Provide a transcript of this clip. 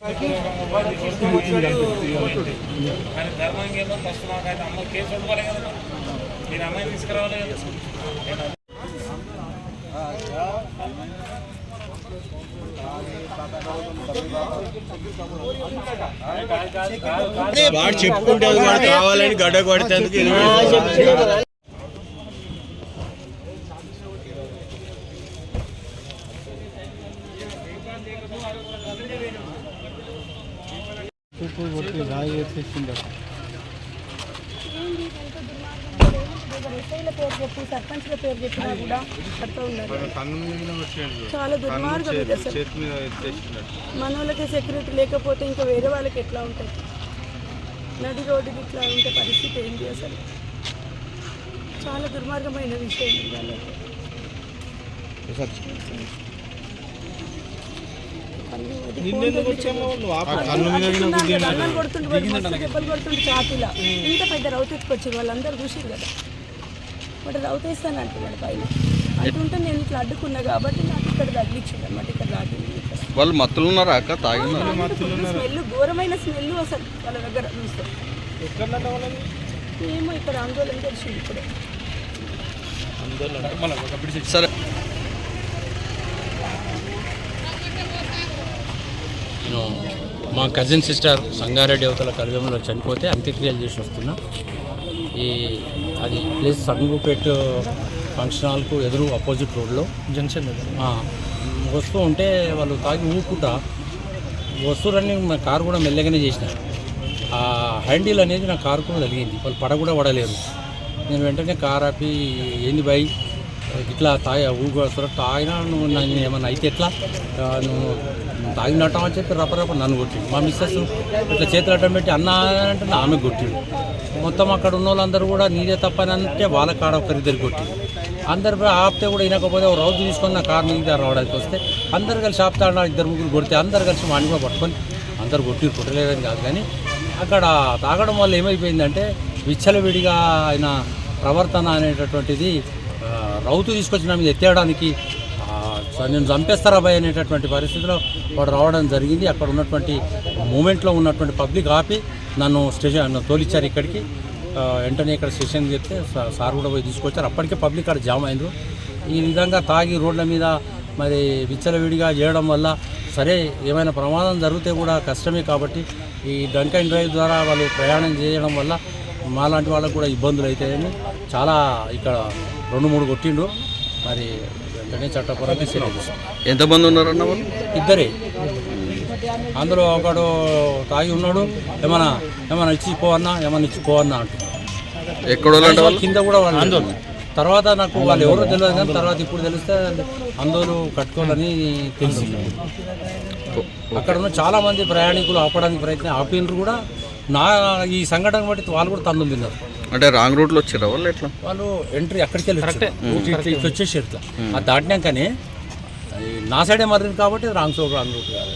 ఆయన ధర్మంగా ఏమో ఫస్ట్ మాకైతే అమ్మ కేసు ఒప్పుకోలే కదా మీరు అమ్మాయిని తీసుకురావాలి కదా వాడు చెప్పుకుంటే వాడు కావాలని గడ్డ కొడితేందుకు ఏంది చెప్పినా కూడా పడుతూ ఉన్నారు చాలా దుర్మార్గం మన వాళ్ళకి సెక్యూరిటీ లేకపోతే ఇంకా వేరే వాళ్ళకి ఎట్లా ఉంటుంది నడి రోడ్డుకి ఇట్లా ఉంటే పరిస్థితి ఏంటి అసలు? చాలా దుర్మార్గమైన విషయం వాళ్ళకి. దెబ్బలు కొడుతుంటే చాతిలా ఇంత పెద్ద రౌత్ ఎత్తుకొచ్చారు వాళ్ళందరూ చూసిరు కదా. వాడు రౌత్ వేస్తాను అంటున్నాడు పైన. అంటుంటే నేను ఇట్లా అడ్డుకున్నా కాబట్టి నాకు ఇక్కడ తగిలిచ్చింది అనమాట ఇక్కడ దాటింది ఇక్కడ. వాళ్ళు మత్తులు ఉన్నారా అక్క? స్మెల్ ఘోరమైన స్మెల్ అసలు వాళ్ళ దగ్గర చూస్తే. ఏమో ఇక్కడ ఆందోళన తెలిసింది ఇప్పుడే. సరే నేను మా కజిన్ సిస్టర్ సంగారెడ్డి అవతల కలిగంలో చనిపోతే అంత్యక్రియలు చేసి వస్తున్నా. ఈ అది ప్లేస్ సంగుపేట్ ఫంక్షన్ హాల్కు ఎదురు అపోజిట్ రోడ్లో. జంక్షన్ వస్తూ ఉంటే వాళ్ళు తాగి ఊపుకుంటా వస్తువులన్నీ మా కారు కూడా మెల్లగానే చేసిన. ఆ హ్యాండిల్ అనేది నా కారు కూడా తగిలింది. వాళ్ళు పడ కూడా పడలేరు నేను వెంటనే కార్ ఆపి ఏంది బై ఇట్లా తాగి ఊగు తాగినా నువ్వు నన్ను ఏమన్నా అయితే ఎట్లా? నువ్వు తాగినట్టం అని చెప్పి రపరప నన్ను కొట్టిండు. మా మిస్సెస్ ఇట్లా చేతులు అడ్డం పెట్టి అన్న అంటే ఆమె కొట్టిండు. మొత్తం అక్కడ ఉన్న వాళ్ళందరూ కూడా నీదే తప్పని అంటే వాళ్ళ కాడ ఒకరిద్దరు కొట్టిండు. అందరు కూడా ఆపితే కూడా వినకపోతే ఒక రౌతు తీసుకొని నా కారు మీద రావడానికి వస్తే అందరు కలిసి ఆపుతాడు ఇద్దరు ముగ్గురు కొడితే అందరు కలిసి వాడిని కూడా పట్టుకొని అందరు కొట్టి కొట్టలేదని కాదు కానీ అక్కడ తాగడం వల్ల ఏమైపోయిందంటే విచ్చలవిడిగా ఆయన ప్రవర్తన అనేటటువంటిది రౌతు తీసుకొచ్చి నా మీద ఎత్తేయడానికి నేను చంపేస్తారా భయ అనేటటువంటి పరిస్థితిలో వాడు రావడం జరిగింది. అక్కడ ఉన్నటువంటి మూమెంట్లో ఉన్నటువంటి పబ్లిక్ ఆపి నన్ను స్టేషన్ తోలిచ్చారు ఇక్కడికి. వెంటనే ఇక్కడ స్టేషన్కి చెప్తే సార్ కూడా పోయి తీసుకొచ్చారు. అప్పటికే పబ్లిక్ అక్కడ జామ్ అయినరు ఈ విధంగా తాగి రోడ్ల మీద మరి విచ్చలవిడిగా చేయడం వల్ల సరే ఏమైనా ప్రమాదం జరిగితే కూడా కష్టమే కాబట్టి ఈ డ్రంక్ అండ్ డ్రైవ్ ద్వారా వాళ్ళు ప్రయాణం చేయడం వల్ల మాలాంటి వాళ్ళకు కూడా ఇబ్బందులు అవుతాయని చాలా ఇక్కడ రెండు మూడు కొట్టిండు మరి వెంటనే చట్టపరంగా. ఎంతమంది ఉన్నారన్న వాళ్ళు? ఇద్దరే. అందులో ఒకడు తాగి ఉన్నాడు. ఏమన్నా ఏమన్నా ఇచ్చి పోవన్నా ఏమన్నా ఇచ్చి పోవన్నా అంటున్నాడు. ఎక్కడ కింద కూడా వాళ్ళు తర్వాత నాకు వాళ్ళు ఎవరో తెలియదు కానీ తర్వాత ఇప్పుడు తెలిస్తే అందరూ కట్టుకోవాలని తెలిసింది అక్కడ ఉన్న చాలా మంది ప్రయాణికులు ఆపడానికి ప్రయత్నం ఆపినరు కూడా. నా ఈ సంఘటన బట్టి వాళ్ళు కూడా తన్నులు తిన్నారు. అంటే రాంగ్ రూట్లో వచ్చారా వాళ్ళు ఎట్లా? వాళ్ళు ఎంట్రీ అక్కడికి వెళ్ళి వచ్చేసి ఇట్లా. అది దాటినాకనే అది నా సైడే మరింది కాబట్టి రాంగ్ సోడ్ రాంగ్ రూట్ కాదు